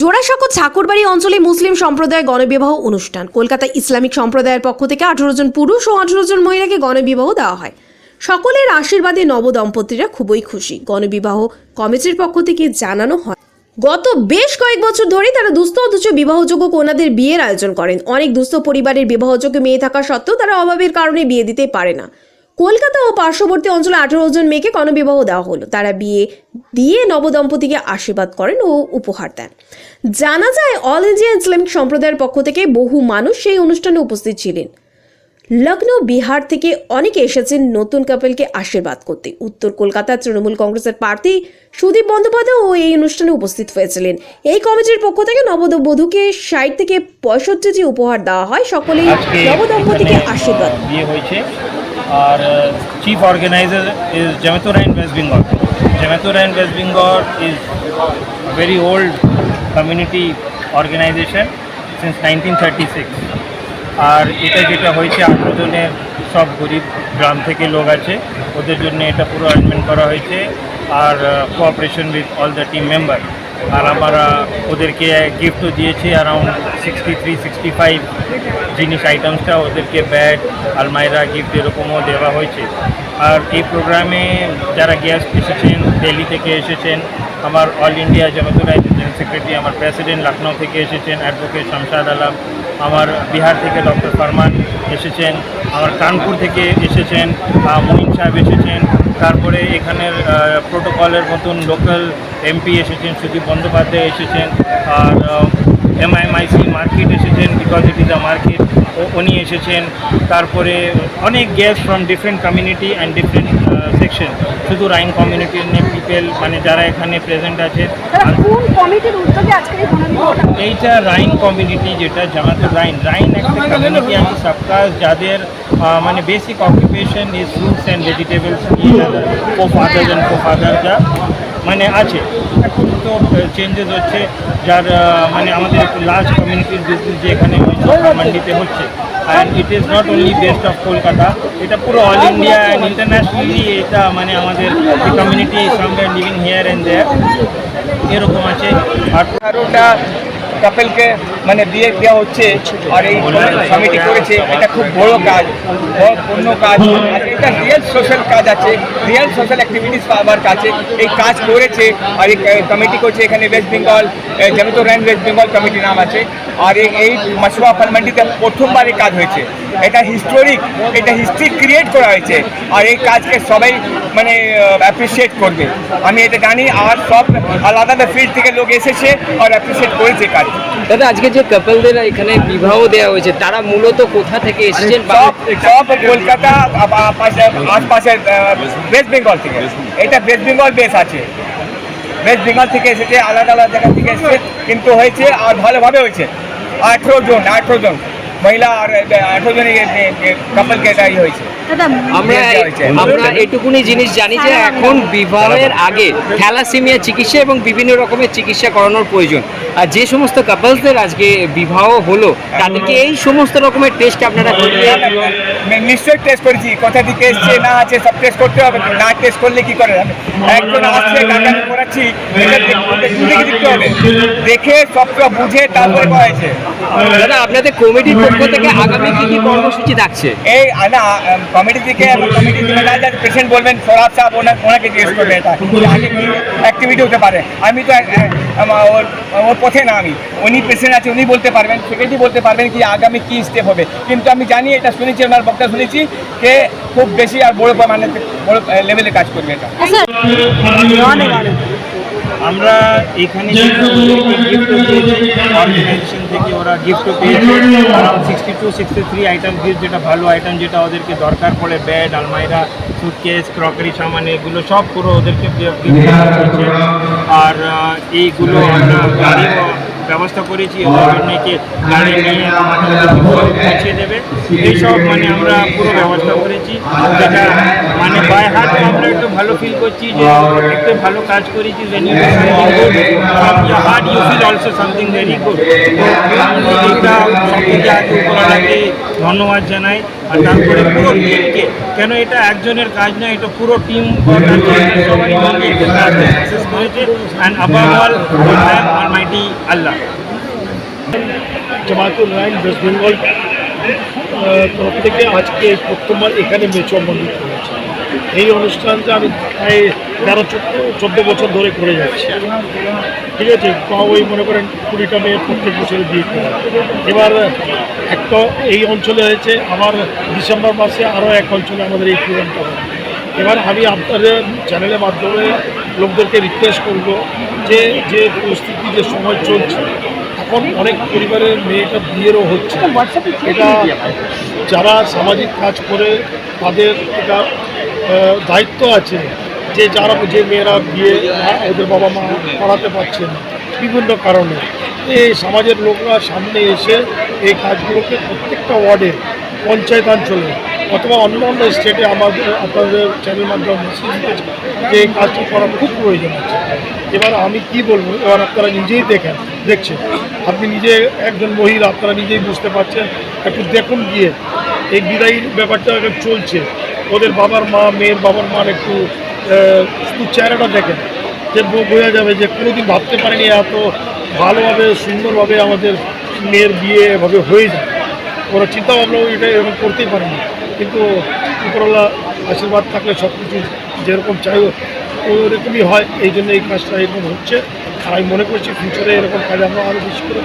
জোড়াসাঁকো ঠাকুরবাড়ি অঞ্চলে মুসলিম সম্প্রদায় গণবিবাহ অনুষ্ঠান। কলকাতা ইসলামিক সম্প্রদায়ের পক্ষ থেকে আঠারো জন পুরুষ ও আঠারো জন মহিলাকে গণবিবাহ দেওয়া হয়। সকলের আশীর্বাদে নবদম্পতিরা খুবই খুশি। গণবিবাহ কমিটির পক্ষ থেকে জানানো হয়। গত বেশ কয়েক বছর ধরে তারা দুস্থ অথচ বিবাহযোগ্য কন্যাদের বিয়ের আয়োজন করেন। অনেক দুস্থ পরিবারের বিবাহযোগ্য মেয়ে থাকা সত্ত্বেও তারা অভাবের কারণে বিয়ে দিতে পারে না। কলকাতা ও পার্শ্ববর্তী অঞ্চলে আঠারো জন মেয়েকে গণবিবাহ দেওয়া হলো। তারা বিয়ে দিয়ে নবদম্পতিকে আশীর্বাদ করেন ও উপহার দেন। জানা যায় অল ইন্ডিয়া ইসলামিক সম্প্রদায়ের পক্ষ থেকে বহু মানুষ সেই অনুষ্ঠানে উপস্থিত ছিলেন। লখনৌ বিহার থেকে অনেকে এসেছেন নতুন কাপেলকে আশীর্বাদ করতে। উত্তর কলকাতার তৃণমূল কংগ্রেসের প্রার্থী সুদীপ বন্দ্যোপাধ্যায় ও এই অনুষ্ঠানে উপস্থিত হয়েছিলেন। এই কমিটির পক্ষ থেকে নববধূকে ষাট থেকে পঁয়ষট্টিটি উপহার দেওয়া হয়। সকলেই নবদম্পতিকে আশীর্বাদ হয়েছে। আর chief organiser is Jamatura in West Bengal Jamatura in West Bengal is very old community organisation since nineteen thirty six আর এটা যেটা হয়েছে আঠারো জনের সব গরিব গ্রাম থেকে লোক আছে। ওদের জন্য এটা পুরো অ্যারেঞ্জমেন্ট করা হয়েছে। আর cooperation with all the team member আর আমরা ওদেরকে গিফটও দিয়েছি around sixty three sixty five জিনিস আইটেমসটা ওদেরকে ব্যাগ আলমাইরা গিফট এরকমও দেওয়া হয়েছে। আর এই প্রোগ্রামে যারা গেস্ট এসেছেন, দিল্লি থেকে এসেছেন, আমার all India Jamatullah general secretary আমার প্রেসিডেন্ট লখনৌ থেকে এসেছেন অ্যাডভোকেট শামশাদ আলম আমার বিহার থেকে ডক্টর ফারমান এসেছেন, আমার কানপুর থেকে এসেছেন মহিন সাহেব এসেছেন, তারপরে এখানের প্রোটোকলের মতন লোকাল এমপি এসেছেন, সুদীপ বন্দ্যোপাধ্যায় এসেছেন, আর এমআইএমআইসি মার্কেট এসেছেন because it is a market উনি এসেছেন। তারপরে অনেক guest from different community and different section শুধু রাইন কমিউনিটির পিপল মানে যারা এখানে প্রেজেন্ট আছে। এইটা রাইন কমিউনিটি যেটা জামাতুর রাইন রাইন একটা কমিউনিটি আছে সাবকাস্ট যাদের মানে basic occupation is fruits and vegetables co father and father যা। মানে আছে। এখন তো চেঞ্জেস হচ্ছে। যার মানে আমাদের একটু লার্জ কমিউনিটির বিজনেস যে এখানে মান্ডিতে হচ্ছে। And it is not only best of Kolkata এটা পুরো অল ইন্ডিয়া অ্যান্ড ইন্টারন্যাশনালি এটা মানে আমাদের community somewhere living here and there এরকম আছে। আঠারোটা কাপেলকে মানে বিয়ে দেওয়া হচ্ছে। আর এই কমিটি করেছে। এটা খুব বড় কাজ, বড় পূর্ণ কাজ। এটা রিয়েল সোশ্যাল কাজ আছে রিয়েল সোশ্যাল অ্যাক্টিভিটিস আমার কাছে এই কাজ করেছে আর এই কমিটি করছে এখানে ওয়েস্ট বেঙ্গল জমিতো র্যান ওয়েস্ট বেঙ্গল কমিটি নাম আছে। আর এই এই মাসুয়া ফার্মান্ডিতে প্রথমবার এই কাজ হয়েছে। এটা হিস্টোরিক এটা হিস্ট্রি ক্রিয়েট করা হয়েছে। আর এই কাজকে সবাই মানে অ্যাপ্রিসিয়েট করবে। আমি এটা জানি আর সব আলাদা আলাদা ফিল্ড থেকে লোক এসেছে আর অ্যাপ্রিসিয়েট করেছে কাজ। দাদা আজকে যে কাপলদের এখানে বিবাহ দেওয়া হয়েছে তারা মূলত কোথা থেকে এসেছেন? সব কলকাতা আশপাশের ওয়েস্ট বেঙ্গল থেকে। এটা ওয়েস্ট বেঙ্গল বেস আছে। ওয়েস্ট বেঙ্গল থেকে এসেছে আলাদা আলাদা জায়গা থেকে এসেছে কিন্তু হয়েছে আর ভালোভাবে হয়েছে। আঠেরো জন আঠেরো জন। মহিলা আর আঠেরো জনের কাপলকে এটা হয়েছে। আমরা বিয়ে দেওয়া হয়েছে। আমরা এটুকুনি জিনিস জানি যে এখন বিবাহের আগে থ্যালাসেমিয়া চিকিৎসা এবং বিভিন্ন রকমের চিকিৎসা করানোর প্রয়োজন। আর যে সমস্ত কাপলসদের আজকে বিবাহ হলো তাদেরকে এই সমস্ত রকমের টেস্ট আপনারা করিয়ে নিশ্চয়ই টেস্ট করেছি। কোথা থেকে এসছে না আছে সব টেস্ট করতে হবে। না টেস্ট করলে কি করে? যাবে একজন আসছে তাকে করাচ্ছি দেখতে দেখে হবে। দেখে সবটা বুঝে তারপরে দাদা আপনাদের কমিটির পক্ষ থেকে আগামী কি কি কর্মসূচি থাকছে? এই না কমিটি থেকে কমিটি থেকে না যার পেশেন্ট বলবেন সরাব সাহেব ওনাকে জিজ্ঞেস করবে এটা। অ্যাক্টিভিটি হতে পারে। আমি তো ওর ওর পথে না আমি। উনি পেশেন্ট আছে উনি বলতে পারবেন সেক্রেটারি বলতে পারবেন কি আগামী কি স্টেপ হবে। কিন্তু আমি জানি এটা শুনেছি ওনার বক্তা শুনেছি যে খুব বেশি আর বড় মানে বড় লেভেলে কাজ করবে এটা। আমরা এখানে অর্গানাইজেশন থেকে ওরা গিফটও পেয়েছে। Around sixty two sixty three item gift যেটা ভালো আইটেম যেটা ওদেরকে দরকার পড়ে ব্যাড আলমাইরা সুটকেস ক্রকারি সামান এগুলো সব পুরো ওদেরকে আর এইগুলো আমরা গাড়িও ব্যবস্থা করেছি গাড়ি নিয়ে পৌঁছে দেবে। এইসব মানে আমরা পুরো ব্যবস্থা করেছি। যেটা মানে বাই হার্ট আমরা একটু ভালো ফিল করছি যে একটু ভালো কাজ করেছি you feel also something very good. তো এইটা ধন্যবাদ জানাই, আর তারপরে পুরো টিমকে কেন এটা একজনের কাজ না এটা পুরো টিম সবাই করেছে। অ্যান্ড অলমাইটি আল্লাহ জামাতুর রাইন ওয়েস্ট বেঙ্গল তরফ থেকে আজকে প্রথমবার এখানে মেচো মন্দির করেছে এই অনুষ্ঠানটা আমি প্রায় তেরো, চোদ্দ বছর ধরে করে যাচ্ছি। ঠিক আছে ওই মনে করেন কুড়িটা মেয়ে প্রত্যেক বছরে বিয়ে করে। এবার একটা এই অঞ্চলে হয়েছে, আবার ডিসেম্বর মাসে আরও এক অঞ্চলে আমাদের এই প্রোগ্রামটা এবার আমি আপনাদের চ্যানেলের মাধ্যমে লোকদেরকে রিকোয়েস্ট করব যে যে পরিস্থিতি যে সময় চলছে এখন অনেক পরিবারের মেয়েটা বিয়েরও হচ্ছে। এটা যারা সামাজিক কাজ করে তাদের এটা দায়িত্ব আছে যে যারা যে মেয়েরা বিয়ে ওদের বাবা মা করাতে পারছে না বিভিন্ন কারণে। এই সমাজের লোকরা সামনে এসে এই কাজগুলোকে প্রত্যেকটা ওয়ার্ডে পঞ্চায়েত অঞ্চলে অথবা অন্য অন্য স্টেটে আমাদের, আপনাদের চ্যানেল মাধ্যমে মেসেজ দিতেছে যে এই কাজটা করা খুব প্রয়োজন আছে। এবার আমি কি বলব? এবার আপনারা নিজেই দেখেন, দেখছেন। আপনি নিজে একজন মহিলা, আপনারা নিজেই বুঝতে পারছেন। একটু দেখুন গিয়ে। এই বিদায়ী ব্যাপারটা চলছে। ওদের বাবার মা, মেয়ের বাবার মার একটু চেহারাটা দেখেন। যে বোঝা যাবে যে কোনোদিন ভাবতে পারেনি এত ভালোভাবে, সুন্দরভাবে আমাদের মেয়ের বিয়ে এভাবে হয়ে যায় ওরা চিন্তা ভাবনাও এটা এরকম করতেই পারেনি কিন্তু উপরওয়ালা আশীর্বাদ থাকলে সব কিছু যেরকম চাই ওরকমই হয়। এই জন্য এই কাজটা এরকম হচ্ছে। আর আমি মনে করছি ফিউচারে এরকম কাজ আমরা আরও বেশি করে।